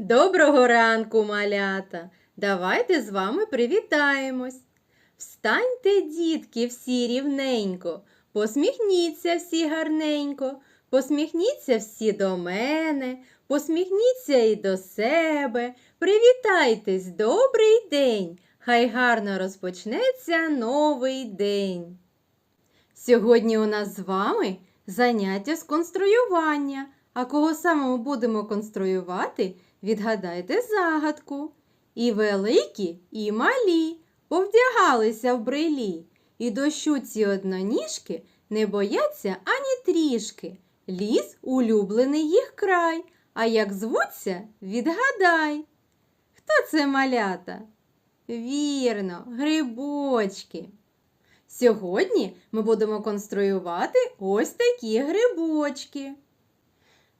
Доброго ранку, малята! Давайте з вами привітаємось. Встаньте, дітки, всі рівненько, посміхніться всі гарненько, посміхніться всі до мене, посміхніться і до себе. Привітайтесь, добрий день! Хай гарно розпочнеться новий день. Сьогодні у нас з вами заняття з конструювання. А кого саме ми будемо конструювати, відгадайте загадку. І великі, і малі повдягалися в брилі, і дощу ці одноніжки не бояться ані трішки. Ліс улюблений їх край, а як звуться, відгадай. Хто це малята? Вірно, грибочки. Сьогодні ми будемо конструювати ось такі грибочки.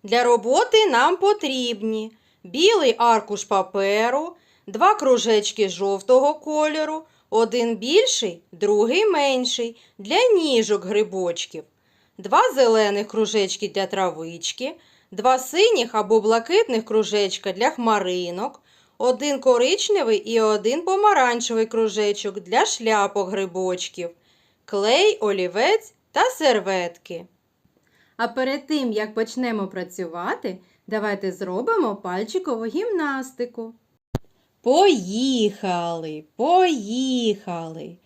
Для роботи нам потрібні білий аркуш паперу, два кружечки жовтого кольору, один більший, другий менший для ніжок грибочків, два зелених кружечки для травички, два синіх або блакитних кружечка для хмаринок, один коричневий і один помаранчевий кружечок для шляпок грибочків, клей, олівець та серветки. А перед тим, як почнемо працювати, давайте зробимо пальчикову гімнастику. Поїхали, поїхали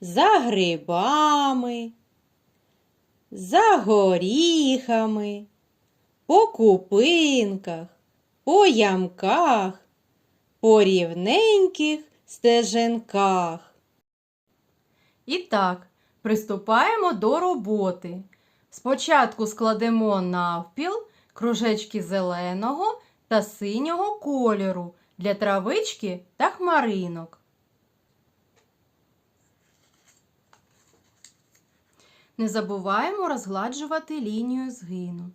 за грибами, за горіхами, по купинках, по ямках, по рівненьких стежинках. І так, приступаємо до роботи. Спочатку складемо навпіл кружечки зеленого та синього кольору для травички та хмаринок. Не забуваємо розгладжувати лінію згину.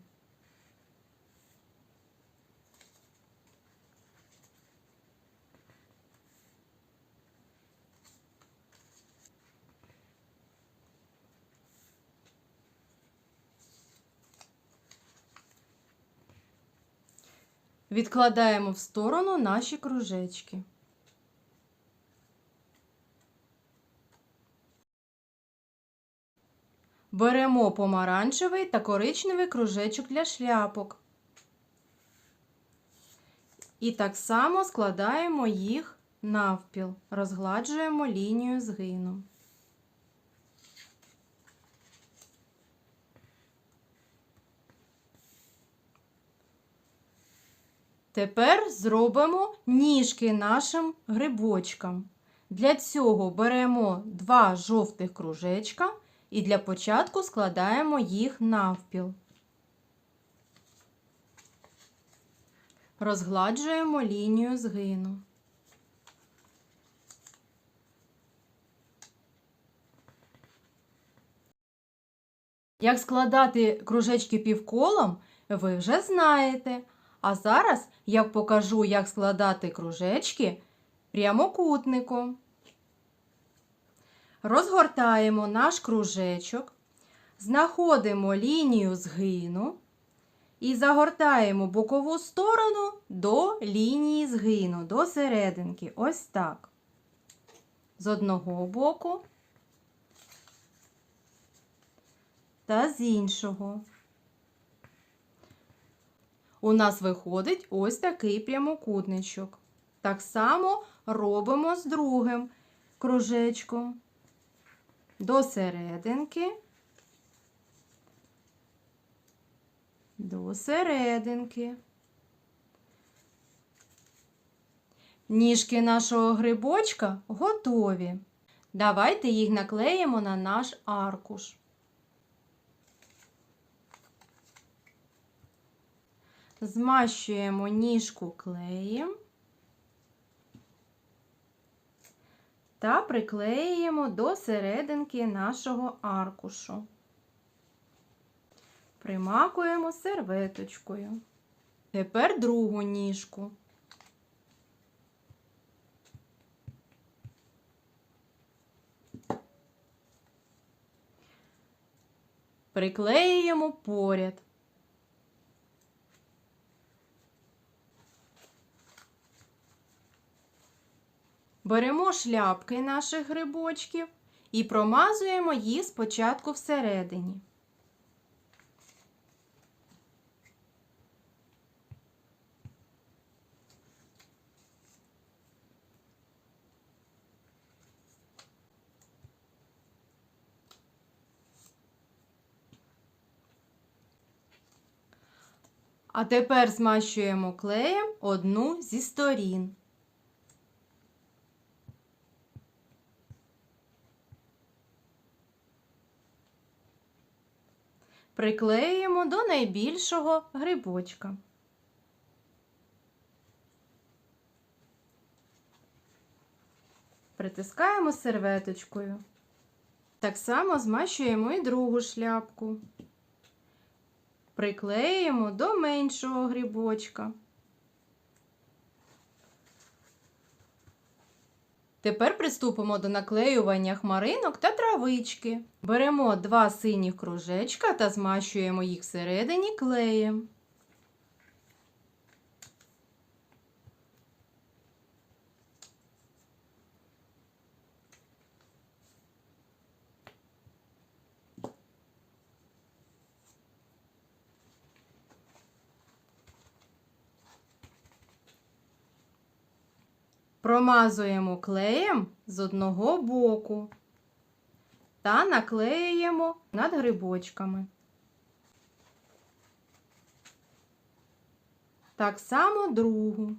Відкладаємо в сторону наші кружечки. Беремо помаранчевий та коричневий кружечок для шляпок. І так само складаємо їх навпіл, розгладжуємо лінію згину. Тепер зробимо ніжки нашим грибочкам. Для цього беремо два жовтих кружечка і для початку складаємо їх навпіл. Розгладжуємо лінію згину. Як складати кружечки півколом, ви вже знаєте. А зараз я покажу, як складати кружечки прямокутником. Розгортаємо наш кружечок, знаходимо лінію згину і загортаємо бокову сторону до лінії згину, до серединки. Ось так. З одного боку та з іншого. У нас виходить ось такий прямокутничок. Так само робимо з другим кружечком до серединки, до серединки. Ніжки нашого грибочка готові. Давайте їх наклеїмо на наш аркуш. Змащуємо ніжку клеєм та приклеюємо до серединки нашого аркушу. Примакуємо серветочкою. Тепер другу ніжку. Приклеюємо поряд. Беремо шляпки наших грибочків і промазуємо їх спочатку всередині. А тепер змащуємо клеєм одну зі сторін. Приклеїмо до найбільшого грибочка. Притискаємо серветочкою. Так само змащуємо і другу шляпку. Приклеїмо до меншого грибочка. Тепер приступимо до наклеювання хмаринок та травички. Беремо два синіх кружечка та змащуємо їх всередині клеєм. Промазуємо клеєм з одного боку та наклеюємо над грибочками. Так само другу.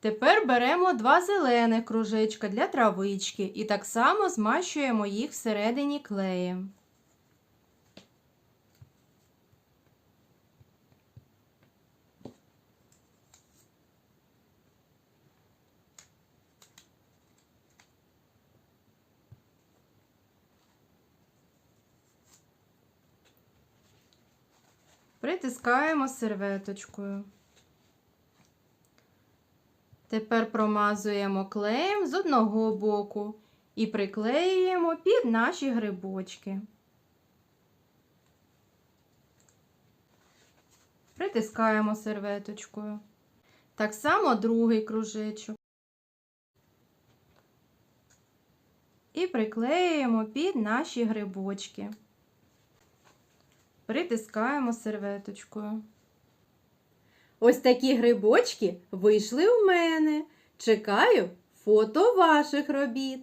Тепер беремо два зелених кружечка для травички і так само змащуємо їх всередині клеєм. Притискаємо серветочкою. Тепер промазуємо клеєм з одного боку і приклеюємо під наші грибочки. Притискаємо серветочкою. Так само другий кружечок. І приклеюємо під наші грибочки. Притискаємо серветочкою. Ось такі грибочки вийшли у мене. Чекаю фото ваших робіт.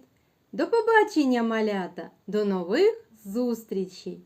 До побачення, малята! До нових зустрічей!